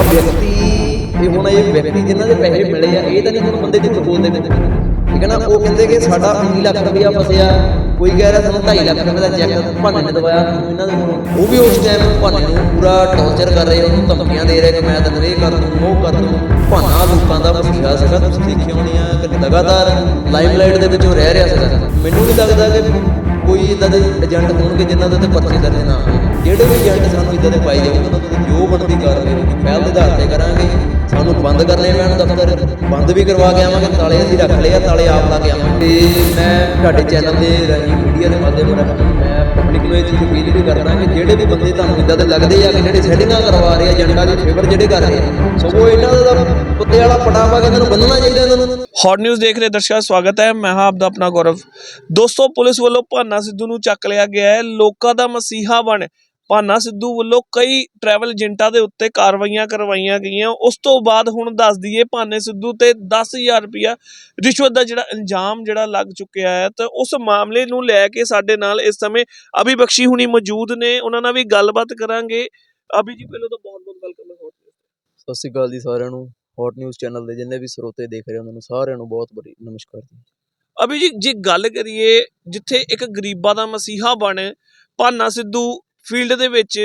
ਆ ਵਿਅਕਤੀ, ਇਹ ਹੁਣ ਇਹ ਵਿਅਕਤੀ ਜਿਨ੍ਹਾਂ ਦੇ ਪੈਸੇ ਮਿਲੇ ਆ, ਇਹ ਤਾਂ ਨਹੀਂ ਹੁਣ ਬੰਦੇ ਝੂਠ ਬੋਲਦੇ ਨੇ। ਠੀਕ ਹੈ ਨਾ? ਉਹ ਕਹਿੰਦੇ ਕਿ ਸਾਡਾ 19 ਲੱਖ ਰੁਪਇਆ ਫਸਿਆ, ਕੋਈ ਕਹਿ ਰਿਹਾ ਸਾਨੂੰ 2.5 ਲੱਖ ਰੁਪਏ ਦਾ ਚੈੱਕ ਭਾਨੇ ਨੇ ਦਵਾਇਆ ਇਹਨਾਂ ਦੇ ਉਹ ਵੀ ਉਸ ਟਾਈਮ ਭਾਨੇ ਨੂੰ ਪੂਰਾ ਟੌਰਚਰ ਕਰ ਰਹੇ ਉਹਨੂੰ ਧਮਕੀਆਂ ਦੇ ਰਹੇ ਕਿ ਮੈਂ ਤੈਨੂੰ ਇਹ ਕਰ ਦੂੰ ਉਹ ਕਰ ਦੂੰ ਭਾਨਾ ਲੋਕਾਂ ਦਾ ਮਸੀਹਾ ਸੀਗਾ, ਤੁਸੀਂ ਦੇਖਿਆ ਹੋਣੀਆਂ ਕਿ ਲਗਾਤਾਰ ਲਾਈਮਲਾਈਟ ਦੇ ਵਿੱਚ ਉਹ ਰਹਿ ਰਿਹਾ ਸੀਗਾ। ਮੈਨੂੰ ਨਹੀਂ ਲੱਗਦਾ ਕਿ ਕੋਈ ਇਦਾਂ ਦੇ ਏਜੰਟ ਹੋਣਗੇ ਜਿਨ੍ਹਾਂ ਦੇ ਤੇ ਪਰਚੇ ਦਰਜ ਨਾ ਹੋਣ। ਜਿਹੜੇ ਵੀ ਏਜੰਟ ਸਾਨੂੰ ਇਦਾਂ ਦੇ ਪਾਈ ਜਾਊਗੇ ਉਹਨਾਂ ਤੇ ਜੋ ਬਣਦੀ ਕਾਰਵਾਈ ਹੋਊਗੀ ਪਹਿਲ ਦੇ ਆਧਾਰ ਤੇ ਕਰਾਂਗੇ। ਸਾਨੂੰ ਬੰਦ ਕਰਨੇ ਪੈਣ ਦਫ਼ਤਰ। ਬੰਦ ਵੀ ਕਰਵਾ ਕੇ ਆਵਾਂਗੇ, ਤਾਲੇ ਅਸੀਂ ਰੱਖ ਲਏ ਆ, ਤਾਲੇ ਆਪ ਲਾ ਕੇ ਆਵਾਂਗੇ। ਤੇ ਮੈਂ ਤੁਹਾਡੇ ਚੈਨਲ ਦੇ ਰਾਹੀਂ ਮੀਡੀਆ ਦੇ ਮਾਧਿਅਮ ਰਾਹੀਂ ਮੈਂ ਪਬਲਿਕ ਨੂੰ ਇਹ ਚੀਜ਼ ਅਪੀਲ ਵੀ ਕਰਦਾ ਕਿ ਜਿਹੜੇ ਵੀ ਬੰਦੇ ਤੁਹਾਨੂੰ ਇਦਾਂ ਦੇ ਲੱਗਦੇ ਆ ਕਿ ਜਿਹੜੇ ਸੈਟਿੰਗਾਂ ਕਰਵਾ ਰਹੇ ਆ ਏਜੰਟਾਂ ਦੇ ਫੇਵਰ ਜਿਹੜੇ ਕਰ ਰਹੇ ਆ, ਸਗੋਂ ਇਹਨਾਂ ਦਾ ਕੁੱਤੇ ਵਾਲਾ ਪਟਾ ਕੇ ਇਹਨਾਂ ਨੂੰ ਬੰਨਣਾ ਚਾਹੀਦਾ ਇਹਨਾਂ ਨੂੰ। ਹੌਟ ਨਿਊਜ਼ ਦੇਖ ਰਹੇ ਦਰਸ਼ਕਾਂ ਸਵਾਗਤ ਹੈ। ਮੈਂ ਹਾਂ ਆਪਦਾ ਆਪਣਾ ਗੌਰਵ। ਦੋਸਤੋ, ਪੁਲਿਸ ਵੱਲੋਂ ਭਾਨਾ ਸਿੱਧੂ ਨੂੰ ਚੱਕ ਲਿਆ ਗਿਆ ਹੈ। ਲੋਕਾਂ ਦਾ ਮਸੀਹਾ ਬਣ ਭਾਨਾ ਸਿੱਧੂ ਵੱਲੋਂ ਕਈ ਟਰੈਵਲ ਏਜੰਟਾਂ ਦੇ ਉੱਤੇ ਕਾਰਵਾਈਆਂ ਕਰਵਾਈਆਂ ਗਈਆਂ। ਉਸ ਤੋਂ ਬਾਅਦ ਹੁਣ ਦੱਸ ਦਈਏ ਭਾਨੇ ਸਿੱਧੂ ਤੇ 10000 ਰੁਪਇਆ ਰਿਸ਼ਵਤ ਦਾ ਜਿਹੜਾ ਇਲਜ਼ਾਮ ਜਿਹੜਾ ਲੱਗ ਚੁੱਕਿਆ ਹੈ ਤੇ ਉਸ ਮਾਮਲੇ ਨੂੰ ਲੈ ਕੇ ਸਾਡੇ ਨਾਲ ਇਸ ਸਮੇਂ ਅਭੀ ਬਖਸ਼ੀ ਹੁਣੀ ਮੌਜੂਦ ਨੇ। ਉਹਨਾਂ ਨਾਲ ਵੀ ਗੱਲਬਾਤ ਕਰਾਂਗੇ। ਅਭੀ ਜੀ ਪਹਿਲਾਂ ਤਾਂ ਬਹੁਤ ਬਹੁਤ ਵੈਲਕਮ ਹੈ ਹੌਟ ਨਿਊਜ਼ ਸਤਿ ਸ਼੍ਰੀ ਅਕਾਲ ਜੀ ਸਾਰਿਆਂ ਨੂੰ। ਹੌਟ ਨਿਊਜ਼ ਚੈਨਲ ਦੇ ਜਿੰਨੇ ਵੀ ਸਰੋਤੇ ਦੇਖ ਰਹੇ ਉਹਨਾਂ ਨੂੰ ਸਾਰਿਆਂ ਨੂੰ ਬਹੁਤ ਬੜੀ ਨਮਸਕਾਰ ਜੀ। ਅਭੀ ਜੀ ਜੇ ਗੱਲ ਕਰੀਏ ਜਿੱਥੇ ਇੱਕ ਗਰੀਬਾਂ ਦਾ ਮਸੀਹਾ ਬਣ ਭਾਨਾ ਸਿੱਧੂ ਫੀਲਡ ਦੇ ਵਿੱਚ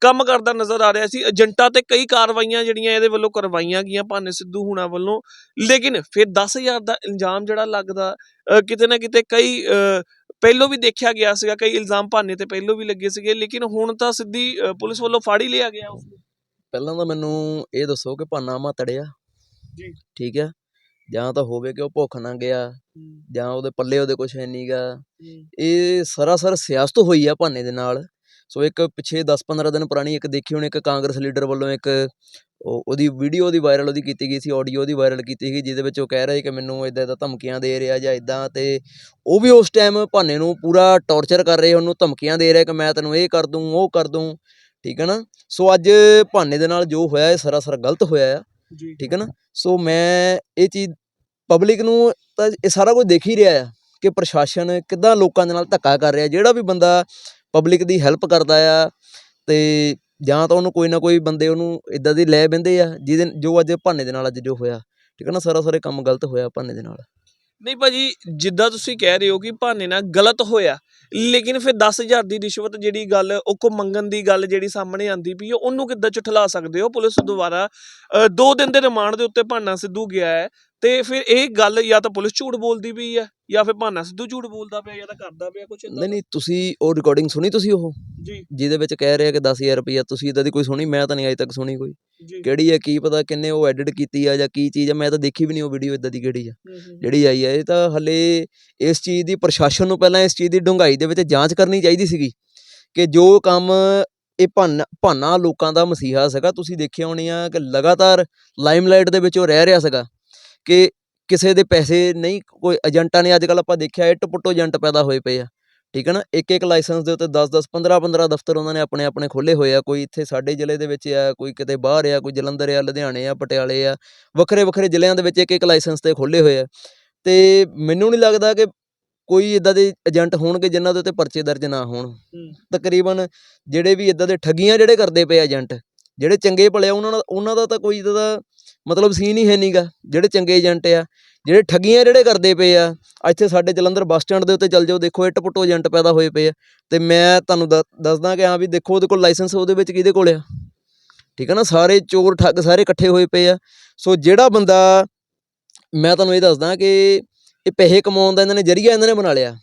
ਕੰਮ ਕਰਦਾ ਨਜ਼ਰ ਆ ਰਿਹਾ ਸੀ। ਏਜੰਟਾਂ ਤੇ ਕਈ ਕਾਰਵਾਈਆਂ ਜਿਹੜੀਆਂ ਇਹਦੇ ਵੱਲੋਂ ਕਰਵਾਈਆਂ ਗਈਆਂ ਭਾਨੇ ਸਿੱਧੂ ਹੁਣਾਂ ਵੱਲੋਂ। ਲੇਕਿਨ ਫਿਰ 10000 ਦਾ ਇਲਜ਼ਾਮ ਜਿਹੜਾ ਲੱਗਦਾ ਕਿਤੇ ਨਾ ਕਿਤੇ ਕਈ ਪਹਿਲੋਂ ਵੀ ਦੇਖਿਆ ਗਿਆ ਸੀਗਾ ਕਈ ਇਲਜ਼ਾਮ ਭਾਨੇ ਤੇ ਪਹਿਲੋਂ ਵੀ ਲੱਗੇ ਸੀਗੇ। ਲੇਕਿਨ ਹੁਣ ਤਾਂ ਸਿੱਧੀ ਪੁਲਿਸ ਵੱਲੋਂ ਫੜ ਹੀ ਲਿਆ ਗਿਆ ਉਸ ਨੂੰ। ਪਹਿਲਾਂ ਤਾਂ ਮੈਨੂੰ ਇਹ ਦੱਸੋ ਕਿ ਭਾਨਾ ਮਾ ਤੜਿਆ? ਜੀ। ਠੀਕ ਹੈ? ਜਾਂ ਤਾਂ ਹੋਵੇ ਕਿ ਉਹ ਭੁੱਖ ਨਾ ਗਿਆ ਜਾਂ ਉਹਦੇ ਪੱਲੇ ਉਹਦੇ ਕੁਝ ਹੈ ਨਹੀਂਗਾ ਇਹ ਸਰਾਸਰ ਸਿਆਸਤ ਹੋਈ ਆ ਭਾਨੇ ਦੇ ਨਾਲ। ਸੋ ਇੱਕ ਪਿਛੇ 10-15 ਦਿਨ ਪੁਰਾਣੀ ਇੱਕ ਦੇਖੀ ਹੁਣ ਇੱਕ ਕਾਂਗਰਸ ਲੀਡਰ ਵੱਲੋਂ ਇੱਕ ਉਹ ਉਹਦੀ ਵੀਡੀਓ ਉਹਦੀ ਵਾਇਰਲ ਉਹਦੀ ਕੀਤੀ ਗਈ ਸੀ ਆਡੀਓ ਉਹਦੀ ਵਾਇਰਲ ਕੀਤੀ ਗਈ ਜਿਹਦੇ ਵਿੱਚ ਉਹ ਕਹਿ ਰਿਹਾ ਕਿ ਮੈਨੂੰ ਇਦਾਂ ਇਦਾਂ ਧਮਕੀਆਂ ਦੇ ਰਿਹਾ ਜਾਂ ਇਦਾਂ ਤੇ ਉਹ ਵੀ ਉਸ ਟਾਈਮ ਭਾਨੇ ਨੂੰ ਪੂਰਾ ਟੌਰਚਰ ਕਰ ਰਹੇ ਉਹਨੂੰ ਧਮਕੀਆਂ ਦੇ ਰਿਹਾ ਕਿ ਮੈਂ ਤੈਨੂੰ ਇਹ ਕਰ ਦੂੰ ਉਹ ਕਰ ਦੂੰ ਠੀਕ ਹੈ ਨਾ? ਸੋ ਅੱਜ ਭਾਨੇ ਦੇ ਨਾਲ ਜੋ ਹੋਇਆ ਇਹ ਸਰਾਸਰ ਗਲਤ ਹੋਇਆ ਆ ਠੀਕ ਹੈ ਨਾ? ਸੋ ਮੈਂ ਇਹ ਚੀਜ਼ ਪਬਲਿਕ ਨੂੰ ਤਾਂ ਇਹ ਸਾਰਾ ਕੁਝ ਦੇਖ ਹੀ ਰਿਹਾ ਆ ਕਿ ਪ੍ਰਸ਼ਾਸਨ ਕਿੱਦਾਂ ਲੋਕਾਂ ਦੇ ਨਾਲ ਧੱਕਾ ਕਰ ਰਿਹਾ ਜਿਹੜਾ ਵੀ ਬੰਦਾ ਪਬਲਿਕ ਦੀ ਹੈਲਪ ਕਰਦਾ ਆ ਅਤੇ ਜਾਂ ਤਾਂ ਉਹਨੂੰ ਕੋਈ ਨਾ ਕੋਈ ਬੰਦੇ ਉਹਨੂੰ ਇੱਦਾਂ ਦੀ ਲੈ ਬੰਦੇ ਆ ਜਿਹਦੇ ਜੋ ਅੱਜ ਭਾਨੇ ਦੇ ਨਾਲ ਅੱਜ ਜੋ ਹੋਇਆ ਠੀਕ ਹੈ ਨਾ? ਸਾਰਾ ਸਾਰੇ ਕੰਮ ਗਲਤ ਹੋਇਆ ਭਾਨੇ ਦੇ ਨਾਲ। ਨਹੀਂ ਭਾਜੀ ਜਿੱਦਾਂ ਤੁਸੀਂ ਕਹਿ ਰਹੇ ਹੋ ਕਿ ਭਾਨੇ ਨਾਲ ਗਲਤ ਹੋਇਆ ਲੇਕਿਨ ਫਿਰ 10000 ਦੀ ਰਿਸ਼ਵਤ ਜਿਹੜੀ ਗੱਲ ਉਹ ਕੋ ਮੰਗਣ ਦੀ ਗੱਲ ਜਿਹੜੀ ਸਾਹਮਣੇ ਆਂਦੀ ਪਈ ਉਹਨੂੰ ਕਿੱਦਾਂ ਝੁਠਲਾ ਸਕਦੇ ਹੋ ਪੁਲਿਸ ਦੁਆਰਾ? ਅ, ਦੋ ਦਿਨ ਦੇ ਰਿਮਾਂਡ ਦੇ ਉੱਤੇ ਭਾਨਾ ਸਿੱਧੂ ਗਿਆ ਹੈ ਤੇ ਫਿਰ ਇਹ ਗੱਲ ਜਾਂ ਤਾਂ ਪੁਲਿਸ ਝੂਠ ਬੋਲਦੀ ਪਈ ਹੈ ਜਾਂ ਫਿਰ ਭਾਨਾ ਸਿੱਧੂ ਝੂਠ ਬੋਲਦਾ ਪਿਆ ਜਾਂ ਤਾਂ ਕਰਦਾ ਪਿਆ ਕੁਝ ਨਹੀਂ ਨਹੀਂ ਤੁਸੀਂ ਉਹ ਰਿਕਾਰਡਿੰਗ ਸੁਣੀ ਤੁਸੀਂ ਉਹ? ਜੀ। ਜਿਹਦੇ ਵਿੱਚ ਕਹਿ ਰਿਹਾ ਕਿ 10000 ਰੁਪਈਆ ਤੁਸੀਂ ਇਦਾਂ ਦੀ ਕੋਈ ਸੁਣੀ? ਮੈਂ ਤਾਂ ਨਹੀਂ ਅਜੇ ਤੱਕ ਸੁਣੀ ਕੋਈ। ਕਿਹੜੀ ਹੈ ਕੀ ਪਤਾ ਕਿੰਨੇ ਉਹ ਐਡਿਟ ਕੀਤੀ ਆ ਜਾਂ ਕੀ ਚੀਜ਼ ਆ ਮੈਂ ਤਾਂ ਦੇਖੀ ਵੀ ਨਹੀਂ ਉਹ ਵੀਡੀਓ ਇਦਾਂ ਦੀ ਕਿਹੜੀ ਆ। ਜਿਹੜੀ ਆਈ ਹੈ ਇਹ ਤਾਂ ਹਲੇ ਇਸ ਚੀਜ਼ ਦੀ ਪ੍ਰਸ਼ਾਸਨ ਨੂੰ ਪਹਿਲਾਂ ਇਸ ਚੀਜ਼ ਦੀ ਡੂੰਘਾਈ ਦੇ ਵਿੱਚ ਜਾਂਚ ਕਰਨੀ ਚਾਹੀਦੀ ਸੀਗੀ ਕਿ ਜੋ ਕੰਮ ਇਹ ਭਾਨਾ ਭਾਨਾ ਲੋਕਾਂ ਦਾ ਮਸੀਹਾ ਸੀਗਾ ਤੁਸੀਂ ਦੇਖਿਆ ਹੋਣੀਆਂ ਕਿ ਲਗਾਤਾਰ ਲਾਈਮਲਾਈਟ ਦੇ ਵਿੱਚ ਉਹ ਰਹਿ ਰਿਹਾ ਸੀਗਾ। ਕਿ ਕਿਸੇ ਦੇ ਪੈਸੇ ਨਹੀਂ ਕੋਈ ਏਜੰਟਾਂ ਨੇ ਅੱਜ ਕੱਲ ਆਪਾਂ ਦੇਖਿਆ ਇੱਟ ਪੁੱਟੋ ਏਜੰਟ ਪੈਦਾ ਹੋਏ ਪਏ ਆ। ਠੀਕ ਹੈ ਨਾ? ਇੱਕ ਇੱਕ ਲਾਇਸੈਂਸ ਦੇ ਉੱਤੇ 10 10 15 15 ਦਫ਼ਤਰ ਉਹਨਾਂ ਨੇ ਆਪਣੇ ਆਪਣੇ ਖੋਲੇ ਹੋਏ ਆ। ਕੋਈ ਇੱਥੇ ਸਾਡੇ ਜ਼ਿਲ੍ਹੇ ਦੇ ਵਿੱਚ ਆ ਕੋਈ ਕਿਤੇ ਬਾਹਰ ਆ ਕੋਈ ਜਲੰਧਰ ਆ ਲੁਧਿਆਣੇ ਆ ਪਟਿਆਲੇ ਆ ਵੱਖਰੇ ਵੱਖਰੇ ਜ਼ਿਲ੍ਹਿਆਂ ਦੇ ਵਿੱਚ ਇੱਕ ਇੱਕ ਲਾਇਸੈਂਸ ਤੇ ਖੋਲੇ ਹੋਏ ਆ। ਤੇ ਮੈਨੂੰ ਨਹੀਂ ਲੱਗਦਾ ਕਿ ਕੋਈ ਇਦਾਂ ਦੇ ਏਜੰਟ ਹੋਣਗੇ ਜਿਨ੍ਹਾਂ ਦੇ ਉੱਤੇ ਪਰਚੇ ਦਰਜ ਨਾ ਹੋਣ। ਤਕਰੀਬਨ ਜਿਹੜੇ ਵੀ ਇਦਾਂ ਦੇ ਠੱਗੀਆਂ ਜਿਹੜੇ ਕਰਦੇ ਪਏ ਏਜੰਟ ਜਿਹੜੇ ਚੰਗੇ ਭਲੇ ਉਹਨਾਂ ਦਾ ਉਹਨਾਂ ਦਾ ਤਾਂ ਕੋਈ ਇਦਾਂ ਦਾ ਮਤਲਬ ਸੀਨ ਹੀ ਹੈ ਨਹੀਂਗਾ ਜਿਹੜੇ ਚੰਗੇ ਏਜੰਟ ਆ, ਜਿਹੜੇ ਠੱਗੀਆਂ ਜਿਹੜੇ ਕਰਦੇ ਪਏ ਆ, ਇੱਥੇ ਸਾਡੇ ਜਲੰਧਰ ਬੱਸ ਸਟੈਂਡ ਦੇ ਉੱਤੇ ਚੱਲ ਜਾਓ, ਦੇਖੋ ਇੱਟ ਪੁੱਟੋ ਏਜੰਟ ਪੈਦਾ ਹੋਏ ਪਏ ਆ, ਤੇ ਮੈਂ ਤੁਹਾਨੂੰ ਦ- ਦੱਸਦਾ ਕਿ ਹਾਂ ਵੀ ਦੇਖੋ ਉਹਦੇ ਕੋਲ ਲਾਇਸੈਂਸ ਉਹਦੇ ਵਿੱਚ ਕਿਹਦੇ ਕੋਲ ਆ? ਠੀਕ ਹੈ ਨਾ, ਸਾਰੇ ਚੋਰ ਠੱਗ ਸਾਰੇ ਇਕੱਠੇ ਹੋਏ ਪਏ ਆ, ਸੋ ਜਿਹੜਾ ਬੰਦਾ, ਮੈਂ ਤੁਹਾਨੂੰ ਇਹ ਦੱਸਦਾ ਕਿ ਇਹ ਪੈਸੇ ਕਮਾਉਣ ਦਾ ਇਹਨਾਂ ਨੇ ਜਰੀਆ ਇਹਨਾਂ ਨੇ ਬਣਾ ਲਿਆ।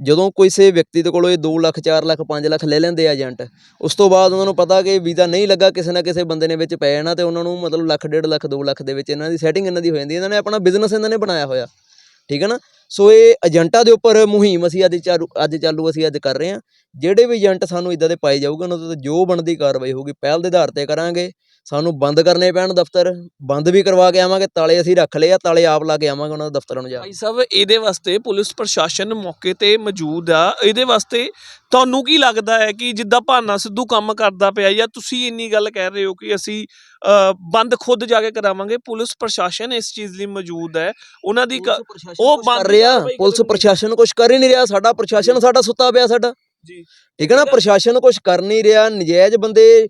ਜਦੋਂ ਕਿਸੇ ਵਿਅਕਤੀ ਦੇ ਕੋਲੋਂ ਇਹ 2 ਲੱਖ 4 ਲੱਖ 5 ਲੱਖ ਲੈ ਲੈਂਦੇ ਆ ਏਜੰਟ, ਉਸ ਤੋਂ ਬਾਅਦ ਉਹਨਾਂ ਨੂੰ ਪਤਾ ਕਿ ਵੀਜ਼ਾ ਨਹੀਂ ਲੱਗਾ, ਕਿਸੇ ਨਾ ਕਿਸੇ ਬੰਦੇ ਨੇ ਵਿੱਚ ਪੈ ਜਾਣਾ ਤੇ ਉਹਨਾਂ ਨੂੰ ਮਤਲਬ ਲੱਖ, ਡੇਢ ਲੱਖ 2 ਲੱਖ ਦੇ ਵਿੱਚ ਇਹਨਾਂ ਦੀ ਸੈਟਿੰਗ ਇਹਨਾਂ ਦੀ ਹੋ ਜਾਂਦੀ ਇਹਨਾਂ ਨੇ ਆਪਣਾ ਬਿਜ਼ਨਸ ਇਹਨਾਂ ਨੇ ਬਣਾਇਆ ਹੋਇਆ। ਠੀਕ ਹੈ ਨਾ? ਸੋ ਇਹ ਏਜੰਟਾਂ ਦੇ ਉੱਪਰ ਮੁਹਿੰਮ ਅਸੀਂ ਅੱਜ ਚਾਲੂ ਅੱਜ ਚਾਲੂ ਅਸੀਂ ਅੱਜ ਕਰ ਰਹੇ ਹਾਂ। ਜਿਹੜੇ ਵੀ ਏਜੰਟ ਸਾਨੂੰ ਇਦਾਂ ਦੇ ਪਾਏ ਜਾਊਗੇ, ਉਹਨਾਂ ਤੇ ਜੋ ਬਣਦੀ ਕਾਰਵਾਈ ਹੋਊਗੀ, ਪਹਿਲ ਦੇ ਆਧਾਰ ਤੇ ਕਰਾਂਗੇ। ਸਾਨੂੰ ਬੰਦ ਕਰਨੇ ਪੈਣ ਦਫ਼ਤਰ ਬੰਦ ਵੀ ਕਰਵਾ ਕੇ ਆਵਾਂਗੇ ਤਾਲੇ ਅਸੀਂ ਰੱਖ ਲਏ ਆ ਤਾਲੇ ਆਪ ਲਾ ਕੇ ਆਵਾਂਗੇ ਉਹਨਾਂ ਦੇ ਦਫ਼ਤਰਾਂ ਨੂੰ ਜਾ ਕੇ। ਭਾਈ ਸਾਹਿਬ ਇਹਦੇ ਵਾਸਤੇ ਪੁਲਿਸ ਪ੍ਰਸ਼ਾਸਨ ਮੌਕੇ ਤੇ ਮੌਜੂਦ ਆ। ਇਹਦੇ ਵਾਸਤੇ ਤੁਹਾਨੂੰ ਕੀ ਲੱਗਦਾ ਹੈ ਕਿ ਜਿੱਦਾਂ ਭਾਨਾ ਸਿੱਧੂ ਕੰਮ ਕਰਦਾ ਪਿਆ ਜਾਂ ਤੁਸੀਂ ਇੰਨੀ ਗੱਲ ਕਹਿ ਰਹੇ ਹੋ ਕਿ ਅਸੀਂ ਬੰਦ ਖੁਦ ਜਾ ਕੇ ਕਰਾਵਾਂਗੇ? ਪੁਲਿਸ ਪ੍ਰਸ਼ਾਸਨ ਇਸ ਚੀਜ਼ ਲਈ ਮੌਜੂਦ ਹੈ। ਉਹਨਾਂ ਦੀ ਕ- ਉਹ ਬੰਦ ਕਰ ਰਿਹਾ ਪੁਲਿਸ। ਪ੍ਰਸ਼ਾਸਨ ਕੁਝ ਕਰ ਹੀ ਨਹੀਂ ਰਿਹਾ। ਸਾਡਾ ਪ੍ਰਸ਼ਾਸਨ ਸਾਡਾ ਸੁੱਤਾ ਪਿਆ ਸਾਡਾ। ਜੀ। ਠੀਕ ਹੈ ਨਾ? ਪ੍ਰਸ਼ਾਸਨ ਕੁਝ ਕਰ ਨਹੀਂ ਰਿਹਾ। ਨਜਾਇਜ਼ ਬੰਦੇ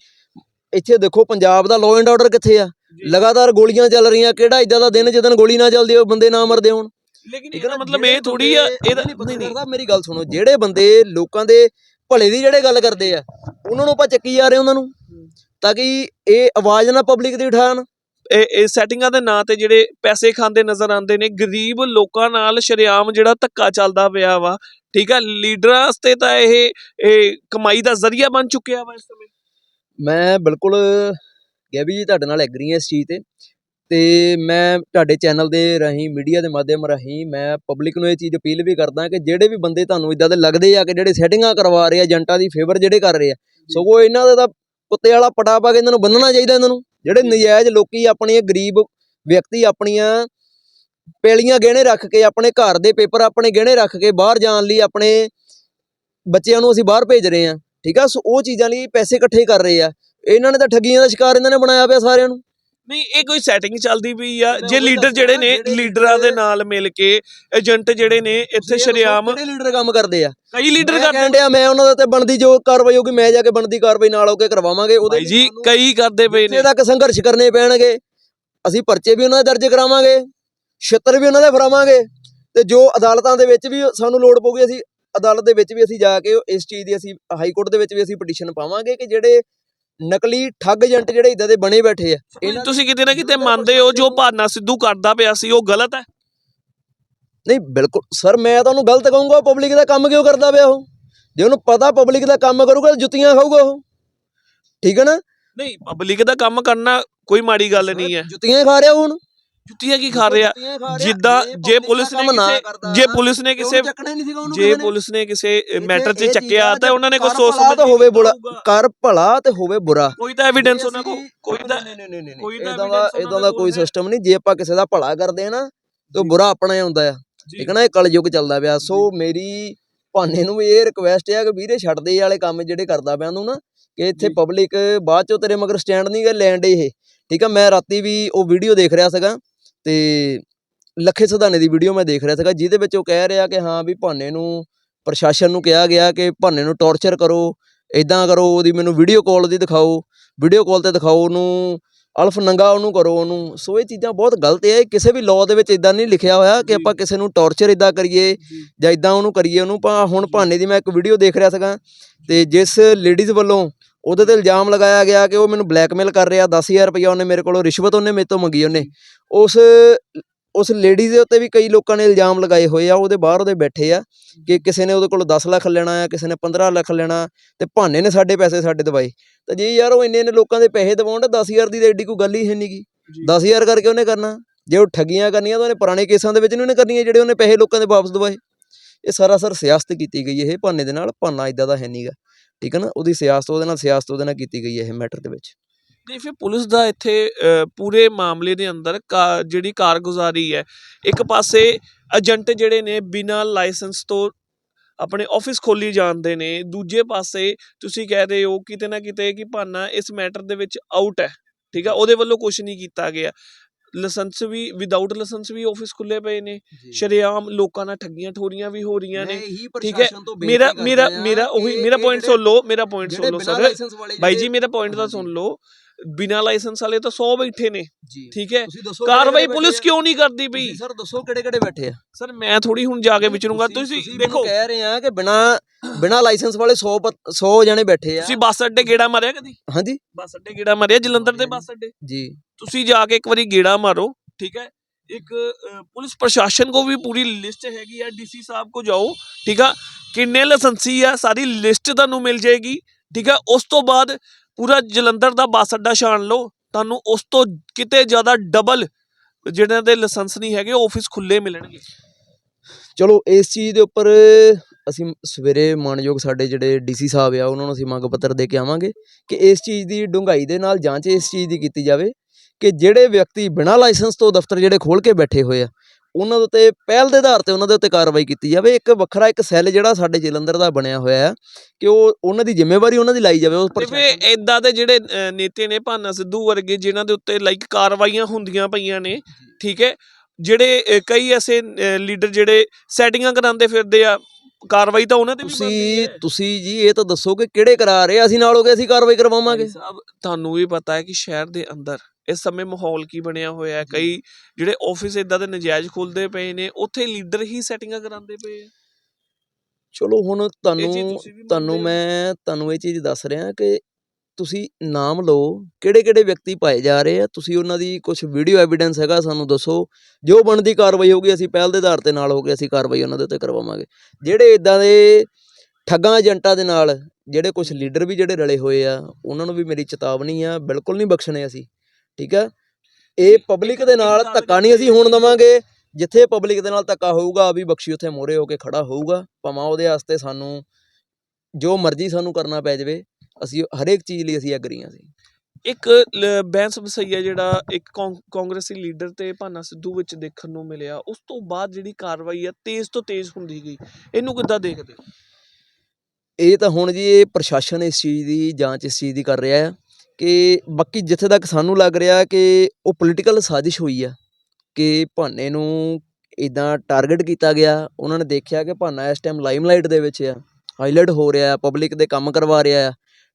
ਇੱਥੇ ਦੇਖੋ ਪੰਜਾਬ ਦਾ ਲਾਅ ਐਂਡ ਆਰਡਰ ਕਿੱਥੇ ਆ। ਲਗਾਤਾਰ ਗੋਲੀਆਂ ਚੱਲ ਰਹੀਆਂ ਕਿਹੜਾ ਇਦਾਂ ਦਾ ਦਿਨ ਜਦੋਂ ਗੋਲੀ ਨਾ ਚੱਲਦੀ ਹੋਵੇ ਬੰਦੇ ਨਾ ਮਰਦੇ ਹੋਣ। ਲੇਕਿਨ ਇਹਦਾ ਮਤਲਬ ਇਹ ਥੋੜੀ ਆ ਇਹਦਾ ਨਹੀਂ, ਪੱਤਰਕਾਰ ਸਾਹਿਬ, ਮੇਰੀ ਗੱਲ ਸੁਣੋ ਜਿਹੜੇ ਬੰਦੇ ਲੋਕਾਂ ਦੇ ਭਲੇ ਦੀ ਜਿਹੜੇ ਗੱਲ ਕਰਦੇ ਆ ਉਹਨਾਂ ਨੂੰ ਆਪਾਂ ਚੱਕੀ ਜਾ ਰਹੇ ਉਹਨਾਂ ਨੂੰ ਤਾਂ ਕਿ ਇਹ ਆਵਾਜ਼ ਨਾ ਪਬਲਿਕ ਦੀ ਉਠਾਣ ਇਹ ਇਹ ਸੈਟਿੰਗਾਂ ਦੇ ਨਾਂ ਤੇ ਜਿਹੜੇ ਪੈਸੇ ਖਾਂਦੇ ਨਜ਼ਰ ਆਉਂਦੇ ਨੇ ਗਰੀਬ ਲੋਕਾਂ ਨਾਲ ਸ਼ਰੇਆਮ ਜਿਹੜਾ ਧੱਕਾ ਚੱਲਦਾ ਪਿਆ ਵਾ ਠੀਕ ਆ? ਲੀਡਰਾਂ ਵਾਸਤੇ ਤਾਂ ਇਹ ਇਹ ਕਮਾਈ ਦਾ ਜ਼ਰੀਆ ਬਣ ਚੁੱਕਿਆ ਵਾ ਇਸ ਸਮੇਂ। ਮੈਂ ਬਿਲਕੁਲ ਗੈਬੀ ਜੀ ਤੁਹਾਡੇ ਨਾਲ ਐਗਰੀ ਹਾਂ ਇਸ ਚੀਜ਼ ਤੇ। ਤੇ ਮੈਂ ਤੁਹਾਡੇ ਚੈਨਲ ਦੇ ਰਾਹੀਂ ਮੀਡੀਆ ਦੇ ਮਾਧਿਅਮ ਰਾਹੀਂ ਮੈਂ ਪਬਲਿਕ ਨੂੰ ਇਹ ਚੀਜ਼ ਅਪੀਲ ਵੀ ਕਰਦਾ ਕਿ ਜਿਹੜੇ ਵੀ ਬੰਦੇ ਤੁਹਾਨੂੰ ਇਦਾਂ ਦੇ ਲੱਗਦੇ ਆ ਕਿ ਜਿਹੜੇ ਸੈਟਿੰਗਾਂ ਕਰਵਾ ਰਹੇ ਆ, ਏਜੰਟਾਂ ਦੀ ਫੇਵਰ ਜਿਹੜੇ ਕਰ ਰਹੇ ਆ, ਸਗੋਂ ਇਹਨਾਂ ਦਾ ਤਾਂ ਕੁੱਤੇ ਵਾਲਾ ਪਟਾ ਪਾ ਕੇ ਇਹਨਾਂ ਨੂੰ ਬੰਨਣਾ ਚਾਹੀਦਾ ਇਹਨਾਂ ਨੂੰ। ਜਿਹੜੇ ਨਜਾਇਜ਼ ਲੋਕੀ ਆਪਣੇ ਗਰੀਬ ਵਿਅਕਤੀ ਆਪਣੀਆਂ ਪੇਲੀਆਂ ਗਹਿਣੇ ਰੱਖ ਕੇ, ਆਪਣੇ ਘਰ ਦੇ ਪੇਪਰ ਆਪਣੇ ਗਹਿਣੇ ਰੱਖ ਕੇ ਬਾਹਰ ਜਾਣ ਲਈ ਆਪਣੇ ਬੱਚਿਆਂ ਨੂੰ ਅਸੀਂ ਬਾਹਰ ਭੇਜ ਰਹੇ ਆ ਠੀਕ ਆ ਸੋ ਉਹ ਚੀਜ਼ਾਂ ਲਈ ਪੈਸੇ ਇਕੱਠੇ ਕਰ ਰਹੇ ਆ। ਇਹਨਾਂ ਨੇ ਤਾਂ ਠੱਗੀਆਂ ਦਾ ਸ਼ਿਕਾਰ ਇਹਨਾਂ ਨੇ ਬਣਾਇਆ ਪਿਆ ਸਾਰਿਆਂ ਨੂੰ। ਨਹੀਂ ਇਹ ਕੋਈ ਸੈਟਿੰਗ ਚੱਲਦੀ ਪਈ ਆ। ਮੈਂ ਜੇ ਲੀਡਰ ਜਿਹੜੇ ਨੇ ਲੀਡਰਾਂ ਦੇ ਨਾਲ ਮਿਲ ਕੇ ਏਜੰਟ ਜਿਹੜੇ ਨੇ ਇੱਥੇ ਸ਼ਰੇਆਮ ਕਿਹੜੇ ਲੀਡਰ ਕੰਮ ਕਰਦੇ ਆ? ਕਈ ਲੀਡਰ ਕਰਦੇ ਡਿਆ ਮੈਂ ਉਹਨਾਂ ਦੇ ਤੇ ਬਣਦੀ ਜੋ ਕਾਰਵਾਈ ਹੋਊਗੀ ਮੈਂ ਜਾ ਕੇ ਬਣਦੀ ਕਾਰਵਾਈ ਨਾਲ ਹੋ ਕੇ ਕਰਵਾਵਾਂਗੇ। ਉਹਦੇ ਜੀ ਕਈ ਕਰਦੇ ਪਏ ਨੇ। ਤੱਕ ਸੰਘਰਸ਼ ਕਰਨੇ ਪੈਣਗੇ ਅਸੀਂ ਪਰਚੇ ਵੀ ਉਹਨਾਂ ਦੇ ਦਰਜ ਕਰਾਵਾਂਗੇ ਛਿੱਤਰ ਵੀ ਉਹਨਾਂ ਦੇ ਫਰਾਵਾਂਗੇ ਤੇ ਜੋ ਅਦਾਲਤਾਂ ਦੇ ਵਿੱਚ ਵੀ ਸਾਨੂੰ ਲੋੜ ਪਊਗੀ ਅਸੀਂ ਅਦਾਲਤ ਦੇ ਵਿੱਚ ਵੀ ਅਸੀਂ ਜਾ ਕੇ ਇਸ ਚੀਜ਼ ਦੀ ਅਸੀਂ ਹਾਈ ਕੋਰਟ ਦੇ ਵਿੱਚ ਵੀ ਅਸੀਂ ਪਟੀਸ਼ਨ ਪਾਵਾਂਗੇ ਕਿ ਜਿਹੜੇ ਨਕਲੀ ਠੱਗ ਏਜੰਟ ਜਿਹੜੇ ਇਦਾਂ ਦੇ ਬਣੇ ਬੈਠੇ ਆ ਇਹਨਾਂ ਤੁਸੀਂ ਕਿਤੇ ਨਾ ਕਿਤੇ ਮੰਨਦੇ ਹੋ ਜੋ ਭਾਨਾ ਸਿੱਧੂ ਕਰਦਾ ਪਿਆ ਸੀ ਉਹ ਗਲਤ ਹੈ? ਨਹੀਂ ਬਿਲਕੁਲ ਸਰ ਮੈਂ ਤੁਹਾਨੂੰ ਗਲਤ ਕਹੂੰਗਾ ਪਬਲਿਕ ਦਾ ਕੰਮ ਕਿਉਂ ਕਰਦਾ ਪਿਆ ਉਹ? ਜੇ ਉਹਨੂੰ ਪਤਾ ਪਬਲਿਕ ਦਾ ਕੰਮ ਕਰੂਗਾ ਤਾਂ ਜੁੱਤੀਆਂ ਖਾਊਗਾ ਉਹ। ਠੀਕ ਹੈ ਨਾ? ਨਹੀਂ ਪਬਲਿਕ ਦਾ ਕੰਮ ਕਰਨਾ ਕੋਈ ਮਾੜੀ ਗੱਲ ਨਹੀਂ ਹੈ। ਜੁੱਤੀਆਂ ਖਾ ਰਿਹਾ ਉਹ ਹੁਣ। ਜੁੱਤੀਆਂ ਕੀ ਖਾ ਰਿਹਾ। ਜਿੱਦਾਂ ਜੇ ਪੁਲਿਸ ਨੇ ਨਾ ਕਿਸੇ ਜੇ ਪੁਲਿਸ ਨੇ ਕਿਸੇ ਜੇ ਨੇ। ਪੁਲਿਸ ਨੇ ਕਿਸੇ ਮੈਟਰ 'ਚ ਚੱਕਿਆ ਤਾਂ ਉਹਨਾਂ ਨੇ ਕੋਈ ਸੋਚ ਸਮਝ ਤਾਂ ਹੋਵੇ ਬੁਰਾ। ਕਰ ਭਲਾ ਤੇ ਹੋਵੇ ਬੁਰਾ ਕੋਈ ਤਾਂ ਐਵੀਡੈਂਸ ਉਹਨਾਂ ਅਸੀਂ- ਕੋਈ ਤਾਂ ਨਹੀਂ ਨਹੀਂ ਨਹੀਂ ਕੋਈ ਤਾਂ ਇਦਾਂ ਦਾ ਕੋਈ। ਸਿਸਟਮ ਨਹੀਂ ਜੇ ਆਪਾਂ ਕਿਸੇ ਦਾ ਭਲਾ ਕਰਦੇ ਆ ਨਾ ਤੇ ਬੁਰਾ ਆਪਣਾ ਹੀ ਹੁੰਦਾ ਆ। ਠੀਕ ਹੈ ਨਾ ਇਹ ਕਲਯੁੱਗ ਚੱਲਦਾ ਪਿਆ ਸੋ ਮੇਰੀ ਭਾਨੇ ਨੂੰ ਇਹ ਰਿਕਵੈਸਟ ਹੈ ਕਿ ਵੀਰੇ ਛੱਡ ਦੇ ਵਾਲੇ ਕੰਮ ਜਿਹੜੇ ਕਰਦਾ ਪਿਆ ਤੂੰ ਨਾ ਕਿ ਇੱਥੇ। ਪਬਲਿਕ ਬਾਅਦ ਚੋਂ ਤੇਰੇ ਮਗਰ ਸਟੈਂਡ ਨਹੀਂ ਗਾ ਲੈਣ ਦੇ ਇਹ ਠੀਕ ਆ ਮੈਂ ਰਾਤੀ ਵੀ ਉਹ ਵੀਡੀਓ ਦੇਖ ਰਿਹਾ ਸੀਗਾ ਤੇ ਲੱਖੇ ਸਧਾਨੇ ਦੀ ਵੀਡੀਓ ਮੈਂ ਦੇਖ ਰਿਹਾ ਸੀਗਾ ਜਿਹਦੇ ਵਿੱਚ ਉਹ ਕਹਿ ਰਿਹਾ ਕਿ ਹਾਂ ਵੀ ਭਾਨੇ ਨੂੰ ਪ੍ਰਸ਼ਾਸਨ ਨੂੰ ਕਿਹਾ ਗਿਆ ਕਿ ਭਾਨੇ ਨੂੰ ਟੌਰਚਰ ਕਰੋ ਇਦਾਂ ਕਰੋ ਉਹਦੀ ਮੈਨੂੰ ਵੀਡੀਓ ਕਾਲ ਦੀ ਦਿਖਾਓ ਵੀਡੀਓ ਕਾਲ ਤੇ ਦਿਖਾਓ ਉਹਨੂੰ ਅਲਫ ਨੰਗਾ ਉਹਨੂੰ ਕਰੋ ਉਹਨੂੰ। ਸੋ ਇਹ ਚੀਜ਼ਾਂ ਬਹੁਤ ਗਲਤ ਹੈ ਕਿਸੇ ਵੀ ਲਾਅ ਦੇ ਵਿੱਚ ਇਦਾਂ ਨਹੀਂ ਲਿਖਿਆ ਹੋਇਆ ਕਿ। ਆਪਾਂ ਕਿਸੇ ਨੂੰ ਟੌਰਚਰ ਇਦਾਂ ਕਰੀਏ ਜਾਂ। ਇਦਾਂ ਉਹਨੂੰ ਕਰੀਏ ਉਹਨੂੰ। ਹੁਣ ਭਾਨੇ ਦੀ ਮੈਂ ਇੱਕ ਵੀਡੀਓ ਦੇਖ ਰਿਹਾ ਸੀਗਾ ਤੇ ਜਿਸ ਲੇਡੀਜ਼ ਵੱਲੋਂ ਉਹਦੇ ਤੇ ਇਲਜ਼ਾਮ ਲਗਾਇਆ ਗਿਆ ਕਿ ਉਹ ਮੈਨੂੰ ਬਲੈਕਮੇਲ ਕਰ ਰਿਹਾ 10000 ਰੁਪਇਆ ਉਹਨੇ ਮੇਰੇ ਕੋਲੋਂ ਰਿਸ਼ਵਤ ਉਹਨੇ ਮੇਰੇ ਤੋਂ ਮੰਗੀ ਉਹਨੇ। ਉਸ ਉਸ ਲੇਡੀ ਦੇ ਉੱਤੇ ਵੀ ਕਈ ਲੋਕਾਂ ਨੇ ਇਲਜ਼ਾਮ ਲਗਾਏ ਹੋਏ ਆ ਉਹਦੇ ਬਾਹਰ ਉਹਦੇ ਬੈਠੇ ਆ ਕਿ ਕਿਸੇ ਨੇ ਉਹਦੇ ਕੋਲੋਂ 10 ਲੱਖ ਲੈਣਾ ਆ ਕਿਸੇ ਨੇ 15 ਲੱਖ ਲੈਣਾ ਤੇ ਭਾਨੇ ਨੇ ਸਾਡੇ ਪੈਸੇ ਸਾਡੇ ਦਵਾਏ ਤਾਂ ਜੇ ਯਾਰ ਉਹ ਇੰਨੇ ਇੰਨੇ ਲੋਕਾਂ ਦੇ ਪੈਸੇ ਦਵਾਉਣ ਤਾਂ 10000 ਦੀ ਤਾਂ ਐਡੀ ਕੋਈ ਗੱਲ ਹੀ ਹੈ ਨਹੀਂਗੀ 10000 ਕਰਕੇ ਉਹਨੇ ਕਰਨਾ। ਜੇ ਉਹ ਠੱਗੀਆਂ ਕਰਨੀਆਂ ਤਾਂ ਉਹਨੇ ਪੁਰਾਣੇ ਕੇਸਾਂ ਦੇ ਵਿੱਚ ਨਹੀਂ ਉਹਨੇ ਕਰਨੀਆਂ ਜਿਹੜੇ ਉਹਨੇ ਪੈਸੇ ਲੋਕਾਂ ਦੇ ਵਾਪਸ ਦਵਾਏ। ਇਹ ਸਰਾਸਰ ਸਿਆਸਤ ਕੀਤੀ ਗਈ ਇਹ ਭਾਨੇ ਦੇ ਨਾਲ ਭਾਨਾ ਇਦਾਂ ਦਾ ਹੈ ਨਹੀਂਗਾ ਠੀਕ ਹੈ ਨਾ? ਉਹਦੀ ਸਿਆਸਤ, ਉਹਦੇ ਨਾਲ ਸਿਆਸਤ ਉਹਦੇ ਨਾਲ ਕੀਤੀ ਗਈ ਹੈ ਇਹ ਮੈਟਰ ਦੇ ਵਿੱਚ। ਨਹੀਂ, ਫਿਰ ਪੁਲਿਸ ਦਾ ਇੱਥੇ ਪੂਰੇ ਮਾਮਲੇ ਦੇ ਅੰਦਰ ਜਿਹੜੀ ਕਾਰਗੁਜ਼ਾਰੀ ਹੈ, ਇੱਕ ਪਾਸੇ ਏਜੰਟ ਜਿਹੜੇ ਨੇ ਬਿਨਾਂ ਲਾਇਸੈਂਸ ਤੋਂ ਆਪਣੇ ਆਫਿਸ ਖੋਲੀ ਜਾਂਦੇ ਨੇ, ਦੂਜੇ ਪਾਸੇ ਤੁਸੀਂ ਕਹਿ ਰਹੇ ਹੋ ਕਿਤੇ ਨਾ ਕਿਤੇ ਕਿ ਭਾਨਾ ਇਸ ਮੈਟਰ ਦੇ ਵਿੱਚ ਆਊਟ ਹੈ, ਠੀਕ ਹੈ ਉਹਦੇ ਵੱਲੋਂ ਕੁਝ ਨਹੀਂ ਕੀਤਾ ਗਿਆ। ਲਾਇਸੈਂਸ ਵੀ ਵਿਦਆਊਟ ਲਾਇਸੈਂਸ ਵੀ ਆਫਿਸ ਖੁੱਲੇ ਪਏ ਨੇ। ਸ਼ਰੇਆਮ ਲੋਕਾਂ ਨਾਲ ਠੱਗੀਆਂ ਠੋਰੀਆਂ ਵੀ ਹੋ ਰਹੀਆਂ ਨੇ। ਠੀਕ ਹੈ? ਮੇਰਾ ਮੇਰਾ ਮੇਰਾ ਉਹੀ ਮੇਰਾ ਪੁਆਇੰਟ ਸੁਣ ਲਓ ਮੇਰਾ ਪੁਆਇੰਟ ਸੁਣ ਲਓ ਸਰ। ਬਾਈ ਜੀ ਮੇਰਾ ਪੁਆਇੰਟ ਤਾਂ ਸੁਣ ਲਓ। ਬਿਨਾਂ ਲਾਇਸੈਂਸ ਵਾਲੇ ਤਾਂ 100 ਬੈਠੇ ਨੇ ਠੀਕ ਹੈ? ਕਾਰਵਾਈ ਪੁਲਿਸ ਕਿਉਂ ਨਹੀਂ ਕਰਦੀ ਪਈ? ਸਰ ਦੱਸੋ ਕਿਹੜੇ ਕਿਹੜੇ ਬੈਠੇ ਆ? ਸਰ ਮੈਂ ਥੋੜੀ ਹੁਣ ਜਾ ਕੇ ਵਿਚਰੂੰਗਾ। ਤੁਸੀਂ ਦੇਖੋ। ਕਹਿ ਰਹੇ ਆ ਕਿ ਬਿਨਾ ਬਿਨਾ ਲਾਇਸੈਂਸ ਵਾਲੇ 100 100 ਜਣੇ ਬੈਠੇ ਆ। ਤੁਸੀਂ ਬੱਸ ਅੱਡੇ ਗੇੜਾ ਮਾਰਿਆ ਕਦੀ? ਹਾਂਜੀ। ਬੱਸ ਅੱਡੇ ਗੇੜਾ ਮਾਰਿਆ ਜਲੰਧਰ ਦੇ ਬੱਸ ਅੱਡੇ? ਜੀ। ਤੁਸੀਂ ਜਾ ਕੇ ਇੱਕ ਵਾਰੀ ਗੇੜਾ ਮਾਰੋ ਠੀਕ ਹੈ? ਇੱਕ ਪੁਲਿਸ ਪ੍ਰਸ਼ਾਸਨ ਕੋ ਵੀ ਪੂਰੀ ਲਿਸਟ ਹੈਗੀ ਆ ਡੀਸੀ ਸਾਹਿਬ ਕੋ ਜਾਓ ਠੀਕ ਆ? ਕਿੰਨੇ ਲਾਇਸੈਂਸੀ ਆ ਸਾਰੀ ਲਿਸਟ ਤੁਹਾਨੂੰ ਮਿਲ ਜਾਏਗੀ ਠੀਕ ਆ? ਉਸ ਤੋਂ ਬਾਅਦ ਪੂਰਾ ਜਲੰਧਰ ਦਾ ਬੱਸ ਅੱਡਾ ਛਾਣ ਲਓ, ਤੁਹਾਨੂੰ ਉਸ ਤੋਂ ਕਿਤੇ ਜ਼ਿਆਦਾ ਡਬਲ ਜਿਹਨਾਂ ਦੇ ਲਾਇਸੈਂਸ ਨਹੀਂ ਹੈਗੇ ਆਫਿਸ ਖੁੱਲੇ ਮਿਲਣਗੇ। ਚਲੋ, ਇਸ ਚੀਜ਼ ਦੇ ਉੱਪਰ ਅਸੀਂ ਸਵੇਰੇ ਮਾਨਯੋਗ ਸਾਡੇ ਜਿਹੜੇ ਡੀਸੀ ਸਾਹਿਬ ਆ, ਉਹਨਾਂ ਨੂੰ ਅਸੀਂ ਮੰਗ ਪੱਤਰ ਦੇ ਕੇ ਆਵਾਂਗੇ ਕਿ ਇਸ ਚੀਜ਼ ਦੀ ਡੂੰਘਾਈ ਦੇ ਨਾਲ ਜਾਂਚ ਇਸ ਚੀਜ਼ ਦੀ ਕੀਤੀ ਜਾਵੇ ਕਿ ਜਿਹੜੇ ਵਿਅਕਤੀ ਬਿਨਾਂ ਲਾਇਸੈਂਸ ਤੋਂ ਦਫ਼ਤਰ ਜਿਹੜੇ ਖੋਲ ਕੇ ਬੈਠੇ ਹੋਏ ਆ ਉਹਨਾਂ ਦੇ ਉੱਤੇ ਪਹਿਲ ਦੇ ਆਧਾਰ ਤੇ ਉਹਨਾਂ ਦੇ ਉੱਤੇ ਕਾਰਵਾਈ ਕੀਤੀ ਜਾਵੇ। ਇੱਕ ਵੱਖਰਾ ਇੱਕ ਸੈੱਲ ਜਿਹੜਾ ਸਾਡੇ ਜਲੰਧਰ ਦਾ ਬਣਿਆ ਹੋਇਆ ਹੈ ਕਿ ਉਹ ਉਹਨਾਂ ਦੀ ਜ਼ਿੰਮੇਵਾਰੀ ਉਹਨਾਂ ਦੀ ਲਾਈ ਜਾਵੇ ਉਸ ਫੇ ਇਦਾਂ ਦੇ। ਜਿਹੜੇ ਨੇਤੇ ਨੇ ਭਾਨਾ ਸਿੱਧੂ ਵਰਗੇ ਜਿਨ੍ਹਾਂ ਦੇ ਉੱਤੇ ਲਾਈਕ ਕਾਰਵਾਈਆਂ ਹੁੰਦੀਆਂ ਪਈਆਂ ਨੇ ਠੀਕ ਹੈ? ਜਿਹੜੇ ਕਈ ਐਸੇ ਲੀਡਰ ਜਿਹੜੇ ਸੈਟਿੰਗਾਂ ਕਰਾਉਂਦੇ ਫਿਰਦੇ ਆ ਕਾਰਵਾਈ ਤਾਂ ਉਹਨਾਂ ਤੇ ਵੀ ਤੁਸੀਂ ਤੁਸੀਂ ਜੀ ਇਹ ਤਾਂ ਦੱਸੋ ਕਿ ਕਿਹੜੇ ਕਰਾ ਰਹੇ ਆ? ਅਸੀਂ ਨਾਲ ਹੋ ਗਏ ਅਸੀਂ ਕਾਰਵਾਈ ਕਰਵਾਵਾਂਗੇ। ਸਾਹਿਬ ਤੁਹਾਨੂੰ ਵੀ ਪਤਾ ਹੈ ਕਿ ਸ਼ਹਿਰ ਦੇ ਅੰਦਰ ਇਸ ਸਮੇਂ ਮਾਹੌਲ ਕੀ ਬਣਿਆ ਹੋਇਆ ਹੈ? ਕਈ ਜਿਹੜੇ ਆਫਿਸ ਇਦਾਂ ਦੇ ਨਜਾਇਜ਼ ਖੁੱਲਦੇ ਪਏ ਨੇ ਉੱਥੇ ਲੀਡਰ ਹੀ ਸੈਟਿੰਗਾਂ ਕਰਾਉਂਦੇ ਪਏ ਆ। ਚਲੋ ਹੁਣ ਤੁਹਾਨੂੰ ਤੁਹਾਨੂੰ ਹੋ? ਮੈਂ ਤੁਹਾਨੂੰ ਇਹ ਚੀਜ਼ ਦੱਸ ਰਿਹਾ ਕਿ ਤੁਸੀਂ ਨਾਮ ਲਓ ਕਿਹੜੇ ਕਿਹੜੇ ਵਿਅਕਤੀ ਪਾਏ ਜਾ ਰਹੇ ਆ ਤੁਸੀਂ ਉਹਨਾਂ ਦੀ ਕੁਝ ਵੀਡੀਓ ਐਵੀਡੈਂਸ ਹੈਗਾ ਸਾਨੂੰ ਦੱਸੋ। ਜੋ ਬਣਦੀ ਕਾਰਵਾਈ ਹੋਊਗੀ ਅਸੀਂ ਪਹਿਲ ਦੇ ਆਧਾਰ ਤੇ ਨਾਲ ਹੋ ਕੇ ਅਸੀਂ ਕਾਰਵਾਈ ਉਹਨਾਂ ਦੇ ਉੱਤੇ ਕਰਵਾਵਾਂਗੇ। ਜਿਹੜੇ ਇਦਾਂ ਦੇ ਠੱਗਾਂ ਏਜੰਟਾਂ ਦੇ ਨਾਲ ਜਿਹੜੇ ਕੁਝ ਲੀਡਰ ਵੀ ਜਿਹੜੇ ਰਲੇ ਹੋਏ ਆ ਉਹਨਾਂ ਨੂੰ ਵੀ ਮੇਰੀ ਚੇਤਾਵਨੀ ਆ ਬਿਲਕੁਲ ਨਹੀਂ ਬਖਸ਼ਣੇ ਅਸੀਂ। ਠੀਕ ਆ ਇਹ ਪਬਲਿਕ ਦੇ ਨਾਲ ਧੱਕਾ ਨਹੀਂ ਅਸੀਂ ਹੋਣ ਦਵਾਂਗੇ। ਜਿੱਥੇ ਪਬਲਿਕ ਦੇ ਨਾਲ ਧੱਕਾ ਹੋਊਗਾ ਵੀ ਬਖਸ਼ੀ ਉੱਥੇ ਮੋਰੇ ਹੋ ਕੇ ਖੜਾ ਹੋਊਗਾ। ਭਾਵੇਂ ਉਹਦੇ ਵਾਸਤੇ ਸਾਨੂੰ ਜੋ ਮਰਜ਼ੀ ਸਾਨੂੰ ਕਰਨਾ ਪੈ ਜਾਵੇ ਅਸੀਂ ਹਰੇਕ ਚੀਜ਼ ਲਈ ਅਸੀਂ ਐਗਰੀ ਹਾਂ ਅਸੀਂ। ਇੱਕ ਬੈਂਸ ਬਸਈਆ ਜਿਹੜਾ ਇੱਕ ਕਾਂਗਰਸੀ ਲੀਡਰ ਤੇ ਭਾਨਾ ਸਿੱਧੂ ਵਿੱਚ ਦੇਖਣ ਨੂੰ ਮਿਲਿਆ ਉਸ ਤੋਂ ਬਾਅਦ ਜਿਹੜੀ ਕਾਰਵਾਈ ਆ ਤੇਜ਼ ਤੋਂ ਤੇਜ਼ ਹੁੰਦੀ ਗਈ। ਇਹਨੂੰ ਕਿੱਦਾਂ ਦੇਖਦੇ ਹੋ? ਇਹ ਤਾਂ ਹੁਣ ਜੀ ਇਹ ਪ੍ਰਸ਼ਾਸਨ ਇਸ ਚੀਜ਼ ਦੀ ਜਾਂਚ ਇਸ ਚੀਜ਼ ਦੀ ਕਰ ਰਿਹਾ ਹੈ ਕਿ ਬਾਕੀ ਜਿੱਥੇ ਤੱਕ ਸਾਨੂੰ ਲੱਗ ਰਿਹਾ ਕਿ ਉਹ ਪੋਲੀਟੀਕਲ ਸਾਜ਼ਿਸ਼ ਹੋਈ ਆ, ਕਿ ਭਾਨੇ ਨੂੰ ਇੱਦਾਂ ਟਾਰਗੇਟ ਕੀਤਾ ਗਿਆ, ਉਹਨਾਂ ਨੇ ਦੇਖਿਆ ਕਿ ਭਾਨਾ ਇਸ ਟਾਈਮ ਲਾਈਮਲਾਈਟ ਦੇ ਵਿੱਚ ਆ ਹਾਈਲਾਈਟ ਹੋ ਰਿਹਾ ਪਬਲਿਕ ਦੇ ਕੰਮ ਕਰਵਾ ਰਿਹਾ ਆ,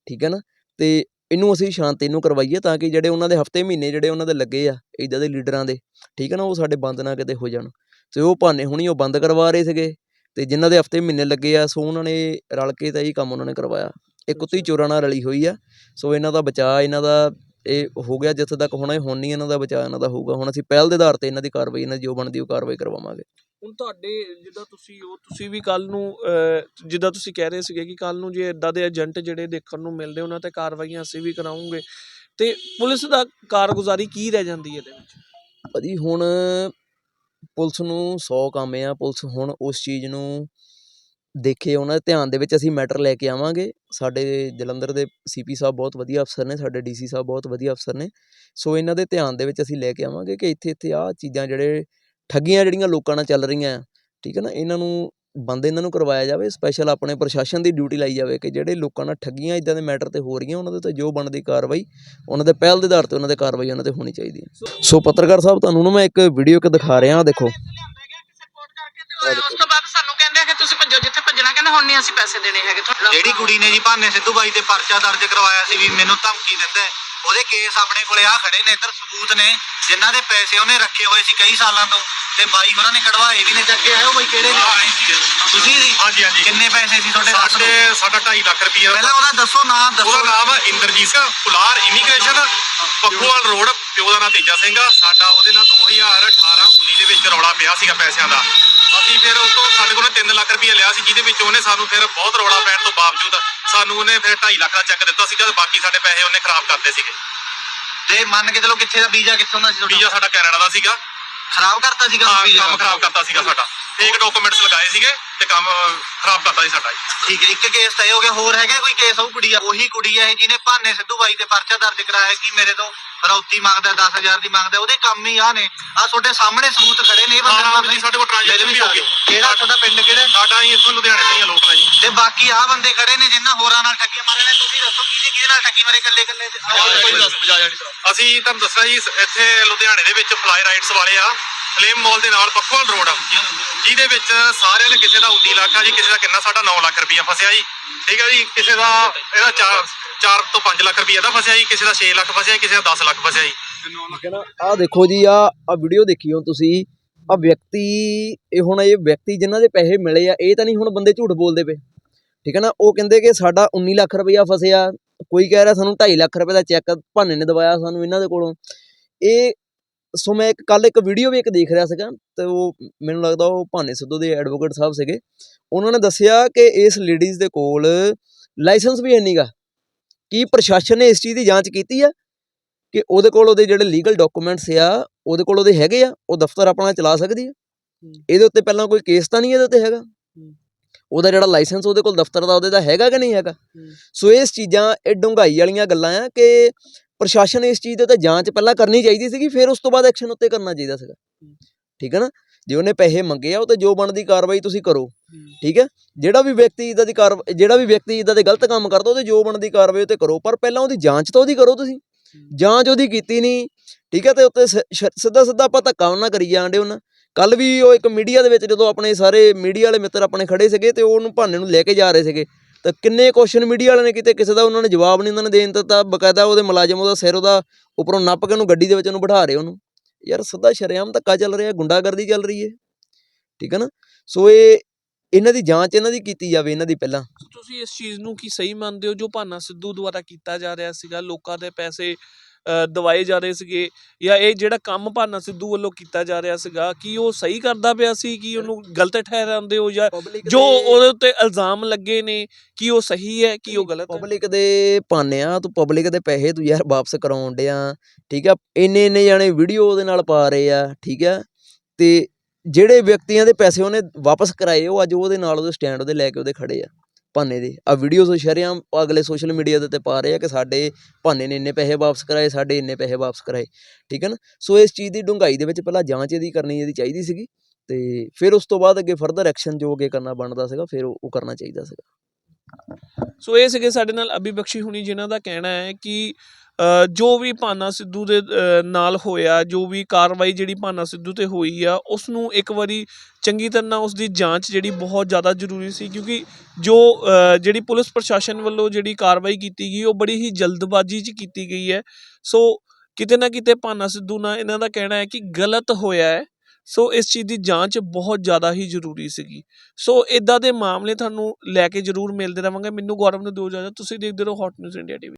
ਠੀਕ ਹੈ ਨਾ? ਤੇ ਇਹਨੂੰ ਅਸੀਂ ਸ਼ਾਂਤੀ ਨੂੰ ਕਰਵਾਈਏ ਤਾਂ ਕਿ ਜਿਹੜੇ ਉਹਨਾਂ ਦੇ ਹਫ਼ਤੇ ਮਹੀਨੇ ਜਿਹੜੇ ਉਹਨਾਂ ਦੇ ਲੱਗੇ ਆ ਇਦਾਂ ਦੇ ਲੀਡਰਾਂ ਦੇ, ਠੀਕ ਹੈ ਨਾ? ਉਹ ਸਾਡੇ ਬੰਦ ਨਾ ਕਿਤੇ ਹੋ ਜਾਣ। ਤੇ ਉਹ ਭਾਨੇ ਹੁਣੀ ਉਹ ਬੰਦ ਕਰਵਾ ਰਹੇ ਸੀਗੇ, ਤੇ ਜਿਨ੍ਹਾਂ ਦੇ ਹਫ਼ਤੇ ਮਹੀਨੇ ਲੱਗੇ ਆ, ਸੋ ਉਹਨਾਂ ਨੇ ਰਲ ਕੇ ਤਾਂ ਇਹ ਕੰਮ ਉਹਨਾਂ ਨੇ ਕਰਵਾਇਆ। ਇਹ ਕੁੱਤੀ ਚੋਰਾਂ ਨਾਲ ਰਲੀ ਹੋਈ ਆ। ਸੋ ਇਹਨਾਂ ਦਾ ਬਚਾਅ ਇਹਨਾਂ ਦਾ ਇਹ ਹੋ ਗਿਆ ਜਿੱਥੇ ਤੱਕ ਹੋਣਾ ਹੀ ਹੁਣ ਨਹੀਂ ਇਹਨਾਂ ਦਾ ਬਚਾਅ ਇਹਨਾਂ ਦਾ ਹੋਊਗਾ। ਹੁਣ ਅਸੀਂ ਪਹਿਲ ਦੇ ਆਧਾਰ ਤੇ ਇਹਨਾਂ ਦੀ ਕਾਰਵਾਈ ਇਹਨਾਂ ਦੀ ਜੋ ਬਣਦੀ ਉਹ ਕਾਰਵਾਈ ਕਰਵਾਵਾਂਗੇ। ਹੁਣ ਤੁਹਾਡੇ ਜਿੱਦਾਂ ਤੁਸੀਂ ਉਹ ਤੁਸੀਂ ਵੀ ਕੱਲ ਨੂੰ ਅਹ, ਜਿੱਦਾਂ ਤੁਸੀਂ ਕਹਿ ਰਹੇ ਸੀਗੇ ਕਿ ਕੱਲ ਨੂੰ ਜੇ ਇਦਾਂ ਦੇ ਏਜੰਟ ਜਿਹੜੇ ਦੇਖਣ ਨੂੰ ਮਿਲਦੇ ਉਹਨਾਂ ਤੇ ਕਾਰਵਾਈਆਂ ਅਸੀਂ ਵੀ ਕਰਾਉਂਗੇ। ਤੇ ਪੁਲਿਸ ਦਾ ਕਾਰਗੁਜ਼ਾਰੀ ਕੀ ਰਹਿ ਜਾਂਦੀ ਹੈ ਇਹਦੇ ਵਿੱਚ? ਭਾਜੀ ਹੁਣ ਪੁਲਿਸ ਨੂੰ 100 ਕੰਮ ਆ। ਪੁਲਿਸ ਹੁਣ ਉਸ ਚੀਜ਼ ਨੂੰ ਦੇਖੇ ਉਹਨਾਂ ਦੇ ਧਿਆਨ ਦੇ ਵਿੱਚ ਅਸੀਂ ਮੈਟਰ ਲੈ ਕੇ ਆਵਾਂਗੇ। ਸਾਡੇ ਜਲੰਧਰ ਦੇ ਸੀ ਪੀ ਸਾਹਿਬ ਬਹੁਤ ਵਧੀਆ ਅਫਸਰ ਨੇ, ਸਾਡੇ ਡੀ ਸੀ ਸਾਹਿਬ ਬਹੁਤ ਵਧੀਆ ਅਫਸਰ ਨੇ। ਸੋ ਇਹਨਾਂ ਦੇ ਧਿਆਨ ਦੇ ਵਿੱਚ ਅਸੀਂ ਲੈ ਕੇ ਆਵਾਂਗੇ ਕਿ ਇੱਥੇ ਇੱਥੇ ਆਹ ਚੀਜ਼ਾਂ ਜਿਹੜੇ ਠੱਗੀਆਂ ਜਿਹੜੀਆਂ ਲੋਕਾਂ ਨਾਲ ਚੱਲ ਰਹੀਆਂ, ਠੀਕ ਹੈ ਨਾ? ਇਹਨਾਂ ਨੂੰ, ਬੰਦ ਇਹਨਾਂ ਨੂੰ ਕਰਵਾਇਆ ਜਾਵੇ ਸਪੈਸ਼ਲ ਆਪਣੇ ਪ੍ਰਸ਼ਾਸਨ ਦੀ ਡਿਊਟੀ ਲਾਈ ਜਾਵੇ ਕਿ ਜਿਹੜੇ ਲੋਕਾਂ ਨਾਲ ਠੱਗੀਆਂ ਇਦਾਂ ਦੇ ਮੈਟਰ ਤੇ ਹੋ ਰਹੀਆਂ, ਉਹਨਾਂ ਦੇ ਉੱਤੇ ਜੋ ਬਣਦੀ ਕਾਰਵਾਈ, ਉਹਨਾਂ ਦੇ ਪਹਿਲ ਦੇ ਆਧਾਰ ਤੇ ਉਹਨਾਂ ਦੇ ਕਾਰਵਾਈ ਉਹਨਾਂ ਤੇ ਹੋਣੀ ਚਾਹੀਦੀ ਹੈ। ਸੋ ਪੱਤਰਕਾਰ ਸਾਹਿਬ, ਤੁਹਾਨੂੰ ਨਾ ਮੈਂ ਇੱਕ ਵੀਡੀਓ ਇੱਕ ਦਿਖਾ ਰਿਹਾ ਦੇਖੋ। ਉਸ ਤੋਂ ਬਾਅਦ ਸਾਨੂੰ ਤੁਸੀਂ ਭੱਜੋ ਜਿੱਥੇ ਭੱਜਣਾ ਕਹਿੰਦੇ ਹੁਣ ਨਹੀਂ ਅਸੀਂ ਪੈਸੇ ਦੇਣੇ ਹੈਗੇ ਤੁਹਾਨੂੰ ਜਿਹੜੀ ਕੁੜੀ ਨੇ ਜੀ ਭਾਨੇ ਸਿੱਧੂ ਬਾਈ ਤੇ ਪਰਚਾ ਦਰਜ ਕਰਵਾਇਆ ਸੀ ਵੀ ਮੈਨੂੰ ਧਮਕੀ ਦਿੰਦਾ ਹੈ ਉਹਦੇ ਕੇਸ ਆਪਣੇ ਕੋਲੇ ਆ ਖੜੇ ਨੇ ਇੱਧਰ ਸਬੂਤ ਨੇ ਜਿਨ੍ਹਾਂ ਦੇ ਪੈਸੇ ਉਹਨੇ ਰੱਖੇ ਹੋਏ ਸੀ ਕਈ ਸਾਲਾਂ ਤੋਂ ਤੇ ਬਾਈ ਹੋਰਾਂ ਨੇ ਕਢਵਾਏ ਵੀ ਨੇ ਚੱਕ ਕੇ ਆਇਓ ਬਾਈ ਕਿਹੜੇ ਨੇ? ਤੁਸੀਂ ਜੀ? ਹਾਂਜੀ ਹਾਂਜੀ। ਕਿੰਨੇ ਪੈਸੇ ਸੀ ਤੁਹਾਡੇ ਦੱਸ ਦਿਓ। ਸਾਡੇ ਸਾਡਾ 2.5 ਲੱਖ ਰੁਪਈਆ। ਪਹਿਲਾਂ ਉਹਦਾ ਦੱਸੋ ਨਾਮ ਦੱਸੋ। ਉਹਦਾ ਨਾਮ ਇੰਦਰਜੀਤ ਸਿੰਘ ਪੁਲਾਰ ਇਮੀਗ੍ਰੇਸ਼ਨ ਪੱਖੋਵਾਲ ਰੋਡ ਪਿਓ ਦਾ ਨਾਮ ਤੇਜਾ ਸਿੰਘ ਆ। ਸਾਡਾ ਉਹਦੇ ਨਾਲ 2018 19 ਦੇ ਵਿੱਚ ਰੌਲਾ ਪਿਆ ਸੀਗਾ ਪੈਸਿਆਂ ਦਾ। ਅਸੀਂ ਫਿਰ ਉਹ ਤੋਂ 3 ਲੱਖ ਰੁਪਈਆ ਲਿਆ ਸੀ ਜਿਹਦੇ ਵਿੱਚ ਉਹਨੇ ਸਾਨੂੰ ਫਿਰ ਬਹੁਤ ਰੌਲਾ ਪੈਣ ਤੋਂ ਬਾਵਜੂਦ ਸਾਨੂੰ ਉਹਨੇ ਫਿਰ 2.5 ਲੱਖ ਦਾ ਚੈੱਕ ਦਿੱਤਾ ਸੀਗਾ ਤੇ ਬਾਕੀ ਸਾਡੇ ਪੈਸੇ ਉਹਨੇ ਖਰਾਬ ਕਰਤੇ ਸੀਗੇ। ਜੇ ਮੰਨ ਕੇ ਚਲੋ ਕਿੱਥੇ ਦਾ ਵੀਜ਼ਾ ਕਿੱਥੋਂ ਦਾ ਸੀ ਤੁਹਾਡਾ? ਵੀਜ਼ਾ ਸਾਡਾ ਕੈਨੇਡਾ ਦਾ ਸੀਗਾ। ਖਰਾਬ ਕਰਤਾ ਸੀਗਾ ਹਾਂ, ਵੀਜ਼ਾ? ਕੰਮ ਖਰਾਬ ਕਰਤਾ ਸੀਗਾ ਸਾਡਾ। ਫੇਕ ਡਾਕੂਮੈਂਟਸ ਲਗਾਏ ਸੀਗੇ ਤੇ ਕੰਮ ਖਰਾਬ ਕਰਤਾ ਸੀ ਸਾਡਾ ਜੀ। ਠੀਕ ਹੈ ਇੱਕ ਕੇਸ ਤਾਂ ਇਹ ਹੋ ਗਿਆ ਹੋਰ ਹੈਗਾ ਕੋਈ ਕੇਸ ਉਹ ਕੁੜੀ ਆ ਉਹੀ ਕੁੜੀ ਆ ਇਹ ਜਿਹਨੇ ਭਾਨੇ ਸਿੱਧੂ ਬਾਈ ਤੇ ਪਰਚਾ ਦਰਜ ਕਰਾਇਆ ਕਿ ਮੇਰੇ ਤੋਂ ਰੌਤੀ ਮੰਗਦਾ 10000 ਦੀ ਮੰਗਦਾ ਉਹਦੇ ਕੰਮ ਹੀ ਆ ਨੇ। ਆ ਤੁਹਾਡੇ ਸਾਹਮਣੇ ਸਬੂਤ ਖੜੇ ਨੇ ਇਹ ਬੰਦੇ ਹਾਂ, ਨੂੰ ਹਾਂ, ਜੀ, ਸਾਡੇ ਕੋਲ transaction ਵੀ ਹੋ ਗਈ। ਕਿਹੜਾ ਤੁਹਾਡਾ ਪਿੰਡ ਕਿਹੜਾ? ਸਾਡਾ ਹੀ ਇੱਥੋਂ ਲੁਧਿਆਣੇ ਤੋਂ ਹੀ ਆ ਲੋਕਲ ਆ ਜੀ। ਤੇ ਬਾਕੀ ਆ ਬੰਦੇ ਖੜੇ ਨੇ ਜਿਨ੍ਹਾਂ ਹੋਰਾਂ ਨਾਲ ਠੱਗੀ ਮਾਰੇ ਨੇ ਤੁਸੀਂ ਦੱਸੋ ਕਿਹਦੇ ਕਿਹਦੇ ਨਾਲ ਠੱਗੀ ਮਾਰੇ ਇਕੱਲੇ ਇਕੱਲੇ? ਅਸੀਂ ਤੁਹਾਨੂੰ ਦੱਸਣਾ ਜੀ ਇੱਥੇ ਲੁਧਿਆਣੇ ਦੇ ਵਿੱਚ ਫਲਾਈ ਰਾਈਡਸ ਵਾਲੇ ਆ। ਫਲੇਮ ਮਾਲ ਦੇ ਨਾਲ ਪੱਖੋਵਾਲ ਰੋਡ ਜਿਹਦੇ ਵਿੱਚ ਸਾਰਿਆਂ ਨੇ ਕਿਸੇ ਦਾ 19 ਲੱਖ ਆ ਜੀ, ਕਿਸੇ ਦਾ ਕਿੰਨਾ? ਸਾਡਾ 9 ਲੱਖ ਰੁਪਈਆ ਫਸਿਆ ਜੀ। ਠੀਕ ਹੈ ਜੀ, ਕਿਸੇ ਦਾ ਇਹਦਾ 4 4 ਤੋਂ 5 ਲੱਖ ਰੁਪਈਆ ਦਾ ਫਸਿਆ ਜੀ, ਕਿਸੇ ਦਾ 6 ਲੱਖ ਫਸਿਆ ਕਿਸੇ ਦਾ 10 ਲੱਖ ਫਸਿਆ ਜੀ। ਠੀਕ ਦੇਖੋ ਜੀ ਆ ਆ ਵੀਡੀਓ ਦੇਖੀ ਹੋ ਤੁਸੀਂ। ਆ ਵਿਅਕਤੀ, ਇਹ ਹੁਣ ਇਹ ਵਿਅਕਤੀ ਜਿਨ੍ਹਾਂ ਦੇ ਪੈਸੇ ਮਿਲੇ ਆ, ਇਹ ਤਾਂ ਨਹੀਂ ਹੁਣ ਬੰਦੇ ਝੂਠ ਬੋਲਦੇ ਪਏ। ਠੀਕ ਹੈ ਨਾ? ਉਹ ਕਹਿੰਦੇ ਕਿ ਸਾਡਾ 19 ਲੱਖ ਰੁਪਇਆ ਫਸਿਆ। ਕੋਈ ਕਹਿ ਰਿਹਾ ਸਾਨੂੰ 2.5 ਲੱਖ ਰੁਪਏ ਦਾ ਚੈੱਕ ਭਾਨੇ ਨੇ ਦਵਾਇਆ ਸਾਨੂੰ ਇਹਨਾਂ ਦੇ ਕੋਲੋਂ। ਇਹ ਸੋ ਮੈਂ ਇੱਕ ਕੱਲ ਇੱਕ ਵੀਡੀਓ ਵੀ ਇੱਕ ਦੇਖ ਰਿਹਾ ਸੀਗਾ ਤੇ ਉਹ ਮੈਨੂੰ ਲੱਗਦਾ ਉਹ ਭਾਨੇ ਸਿੱਧੂ ਦੇ ਐਡਵੋਕੇਟ ਸਾਹਿਬ ਸੀਗੇ। ਉਹਨਾਂ ਨੇ ਦੱਸਿਆ ਕਿ ਇਸ ਲੇਡੀਜ਼ ਦੇ ਕੋਲ ਲਾਇਸੈਂਸ ਵੀ ਹੈ ਨਹੀਂਗਾ ਕੀ ਪ੍ਰਸ਼ਾਸਨ ਨੇ ਇਸ ਚੀਜ਼ ਦੀ ਜਾਂਚ ਕੀਤੀ ਆ ਕਿ ਉਹਦੇ ਕੋਲ ਉਹਦੇ ਜਿਹੜੇ ਲੀਗਲ ਡਾਕੂਮੈਂਟਸ ਆ ਉਹਦੇ ਕੋਲ ਉਹਦੇ ਹੈਗੇ ਆ ਉਹ ਦਫ਼ਤਰ ਆਪਣਾ ਚਲਾ ਸਕਦੀ ਆ? ਇਹਦੇ ਉੱਤੇ ਪਹਿਲਾਂ ਕੋਈ ਕੇਸ ਤਾਂ ਨਹੀਂ ਇਹਦੇ ਉੱਤੇ ਹੈਗਾ? ਉਹਦਾ ਜਿਹੜਾ ਲਾਇਸੈਂਸ ਉਹਦੇ ਕੋਲ ਦਫ਼ਤਰ ਦਾ ਉਹਦੇ ਦਾ ਹੈਗਾ ਕਿ ਨਹੀਂ ਹੈਗਾ? ਸੋ ਇਸ ਚੀਜ਼ਾਂ ਇਹ ਡੂੰਘਾਈ ਵਾਲੀਆਂ ਗੱਲਾਂ ਆ ਕਿ ਪ੍ਰਸ਼ਾਸਨ ਇਸ ਚੀਜ਼ ਦੇ ਉੱਤੇ ਜਾਂਚ ਪਹਿਲਾਂ ਕਰਨੀ ਚਾਹੀਦੀ ਸੀਗੀ ਫਿਰ ਉਸ ਤੋਂ ਬਾਅਦ ਐਕਸ਼ਨ ਉੱਤੇ ਕਰਨਾ ਚਾਹੀਦਾ ਸੀਗਾ। ਠੀਕ ਹੈ ਨਾ? ਜੇ ਉਹਨੇ ਪੈਸੇ ਮੰਗੇ ਆ ਉਹ ਤੇ ਜੋ ਬਣਦੀ ਕਾਰਵਾਈ ਤੁਸੀਂ ਕਰੋ। ਠੀਕ ਹੈ? ਜਿਹੜਾ ਵੀ ਵਿਅਕਤੀ ਇਦਾਂ ਦੀ ਕਾਰ ਜਿਹੜਾ ਵੀ ਵਿਅਕਤੀ ਇਦਾਂ ਦੇ ਗਲਤ ਕੰਮ ਕਰਦਾ ਉਹਦੇ ਜੋ ਬਣਦੀ ਕਾਰਵਾਈ ਉਹ ਤੇ ਕਰੋ ਪਰ ਪਹਿਲਾਂ ਉਹਦੀ ਜਾਂਚ ਤਾਂ ਉਹਦੀ ਕਰੋ ਤੁਸੀਂ। ਜਾਂਚ ਉਹਦੀ ਕੀਤੀ ਨਹੀਂ ਠੀਕ ਹੈ? ਤੇ ਉੱਤੇ ਸਿੱਧਾ ਸਿੱਧਾ ਆਪਾਂ ਧੱਕਾ ਉਹਨਾਂ ਕਰੀ ਜਾਂਦੇ ਉਹਨਾਂ। ਕੱਲ ਵੀ ਉਹ ਇੱਕ ਮੀਡੀਆ ਦੇ ਵਿੱਚ ਜਦੋਂ ਆਪਣੇ ਸਾਰੇ ਮੀਡੀਆ ਵਾਲੇ ਮਿੱਤਰ ਆਪਣੇ ਖੜੇ ਸੀਗੇ ਤੇ ਉਹਨੂੰ ਭਾਨੇ ਨੂੰ ਲੈ ਕੇ ਜਾ ਰਹੇ ਸੀਗੇ। ਤਾਂ ਕਿੰਨੇ ਕੁਐਸਚਨ ਮੀਡੀਆ ਵਾਲਿਆਂ ਨੇ ਕੀਤੇ, ਕਿਸੇ ਦਾ ਉਹਨਾਂ ਨੇ ਜਵਾਬ ਨਹੀਂ ਉਹਨਾਂ ਨੇ ਦੇਣ ਦਿੱਤਾ ਬਕਾਇਦਾ ਉਹਦੇ ਮੁਲਾਜ਼ਮ, ਉਹਦਾ ਸਿਰ ਉਹਦਾ ਉੱਪਰੋਂ ਨੱਪ ਕੇ ਉਹਨੂੰ ਗੱਡੀ ਦੇ ਵਿੱਚ ਉਹਨੂੰ ਬਿਠਾ ਰਹੇ ਉਹਨੂੰ। ਯਾਰ ਸਦਾ ਸ਼ਰੇਆਮ ਧੱਕਾ ਚੱਲ ਰਿਹਾ, ਗੁੰਡਾਗਰਦੀ ਚੱਲ ਰਹੀ ਹੈ। ਠੀਕ ਹੈ ਨਾ? ਸੋ ਇਹ, ਇਹਨਾਂ ਦੀ ਜਾਂਚ ਇਹਨਾਂ ਦੀ ਕੀਤੀ ਜਾਵੇ, ਇਹਨਾਂ ਦੀ ਪਹਿਲਾਂ। ਤੁਸੀਂ ਇਸ ਚੀਜ਼ ਨੂੰ ਕੀ ਸਹੀ ਮੰਨਦੇ ਹੋ, ਜੋ ਭਾਨਾ ਸਿੱਧੂ ਦੁਆਰਾ ਕੀਤਾ ਜਾ ਰਿਹਾ ਸੀਗਾ, ਲੋਕਾਂ ਦੇ ਪੈਸੇ ਦਵਾਏ ਜਾ ਰਹੇ ਸੀਗੇ ਜਾਂ ਇਹ ਜਿਹੜਾ ਕੰਮ ਭਾਨਾ ਸਿੱਧੂ ਵੱਲੋਂ ਕੀਤਾ ਜਾ ਰਿਹਾ ਸੀਗਾ ਕੀ ਉਹ ਸਹੀ ਕਰਦਾ ਪਿਆ ਸੀ? ਕਿ ਉਹਨੂੰ ਗਲਤ ਠਹਿਰਾਉਂਦੇ ਹੋ ਜਾਂ ਜੋ ਉਹਦੇ ਉੱਤੇ ਇਲਜ਼ਾਮ ਲੱਗੇ ਨੇ ਕੀ ਉਹ ਸਹੀ ਹੈ ਕੀ ਉਹ ਗਲਤ ਹੈ? ਪਬਲਿਕ ਦੇ ਪਾਨਿਆ ਤੂੰ ਪਬਲਿਕ ਦੇ ਪੈਸੇ ਤੂੰ ਯਾਰ ਵਾਪਸ ਕਰਾਉਣ ਡਿਆ ਠੀਕ ਆ? ਇੰਨੇ ਇੰਨੇ ਜਾਣੇ ਵੀਡੀਓ ਉਹਦੇ ਨਾਲ ਪਾ ਰਹੇ ਆ ਠੀਕ ਆ? ਤੇ ਜਿਹੜੇ ਵਿਅਕਤੀਆਂ ਦੇ ਪੈਸੇ ਉਹਨੇ ਵਾਪਸ ਕਰਾਏ ਉਹ ਅੱਜ ਉਹਦੇ ਨਾਲ ਉਹਦੇ ਸਟੈਂਡ ਉਹਦੇ ਲੈ ਕੇ ਉਹਦੇ ਖੜੇ ਆ। ਭਾਨੇ ਦੇ। ਆ ਵੀਡੀਓਜ਼ ਸ਼ਰੇਆਮ ਅਗਲੇ ਸੋਸ਼ਲ ਮੀਡੀਆ ਦੇ ਉੱਤੇ ਪਾ ਰਹੇ ਆ ਕਿ ਸਾਡੇ ਭਾਨੇ ਨੇ ਇੰਨੇ ਪੈਸੇ ਵਾਪਸ ਕਰਾਏ, ਸਾਡੇ ਇੰਨੇ ਪੈਸੇ ਵਾਪਸ ਕਰਾਏ। ਠੀਕ ਹੈ ਨਾ? ਸੋ ਇਸ ਚੀਜ਼ ਦੀ ਡੂੰਘਾਈ ਦੇ ਵਿੱਚ ਪਹਿਲਾਂ ਜਾਂਚ ਇਹਦੀ ਕਰਨੀ ਇਹਦੀ ਚਾਹੀਦੀ ਸੀਗੀ ਤੇ ਫਿਰ ਉਸ ਤੋਂ ਬਾਅਦ ਅੱਗੇ ਫਰਦਰ ਐਕਸ਼ਨ ਜੋ ਅੱਗੇ ਕਰਨਾ ਬਣਦਾ ਸੀਗਾ, ਫਿਰ ਉਹ ਕਰਨਾ ਚਾਹੀਦਾ ਸੀਗਾ। ਸੋ ਇਹ ਸੀਗੇ ਸਾਡੇ ਨਾਲ ਅਭੀ ਬਖਸ਼ੀ ਹੁਣੀ, ਜਿਨ੍ਹਾਂ ਦਾ ਕਹਿਣਾ ਹੈ ਕਿ ਜੋ ਵੀ ਭਾਨਾ ਸਿੱਧੂ ਦੇ ਨਾਲ ਹੋਇਆ, ਜੋ ਵੀ ਕਾਰਵਾਈ ਜਿਹੜੀ ਭਾਨਾ ਸਿੱਧੂ ਤੇ ਹੋਈ ਆ ਉਸ ਨੂੰ ਇੱਕ ਵਾਰੀ ਚੰਗੀ ਤਰ੍ਹਾਂ ਉਸ ਦੀ ਜਾਂਚ ਜਿਹੜੀ ਬਹੁਤ ਜ਼ਿਆਦਾ ਜ਼ਰੂਰੀ ਸੀ, ਕਿਉਂਕਿ ਜੋ ਜਿਹੜੀ ਪੁਲਿਸ ਪ੍ਰਸ਼ਾਸਨ ਵੱਲੋਂ ਜਿਹੜੀ ਕਾਰਵਾਈ ਕੀਤੀ ਗਈ, ਉਹ ਬੜੀ ਹੀ ਜਲਦਬਾਜ਼ੀ 'ਚ ਕੀਤੀ ਗਈ ਹੈ। ਸੋ ਕਿਤੇ ਨਾ ਕਿਤੇ ਭਾਨਾ ਸਿੱਧੂ ਨਾਲ ਇਹਨਾਂ ਦਾ ਕਹਿਣਾ ਹੈ ਕਿ ਗਲਤ ਹੋਇਆ ਹੈ। ਸੋ ਇਸ ਚੀਜ਼ ਦੀ ਜਾਂਚ ਬਹੁਤ ਜ਼ਿਆਦਾ ਹੀ ਜ਼ਰੂਰੀ ਸੀਗੀ। ਸੋ ਇਦਾਂ ਦੇ ਮਾਮਲੇ ਤੁਹਾਨੂੰ ਲੈ ਕੇ ਜ਼ਰੂਰ ਮਿਲਦੇ ਰਵਾਂਗੇ। ਮੈਨੂੰ ਗੌਰਵ ਨੂੰ ਦਿਓ ਇਜਾਜ਼ਤ। ਤੁਸੀਂ ਦੇਖਦੇ ਰਹੋ ਹੌਟ ਨਿਊਜ਼ ਇੰਡੀਆ ਟੀਵੀ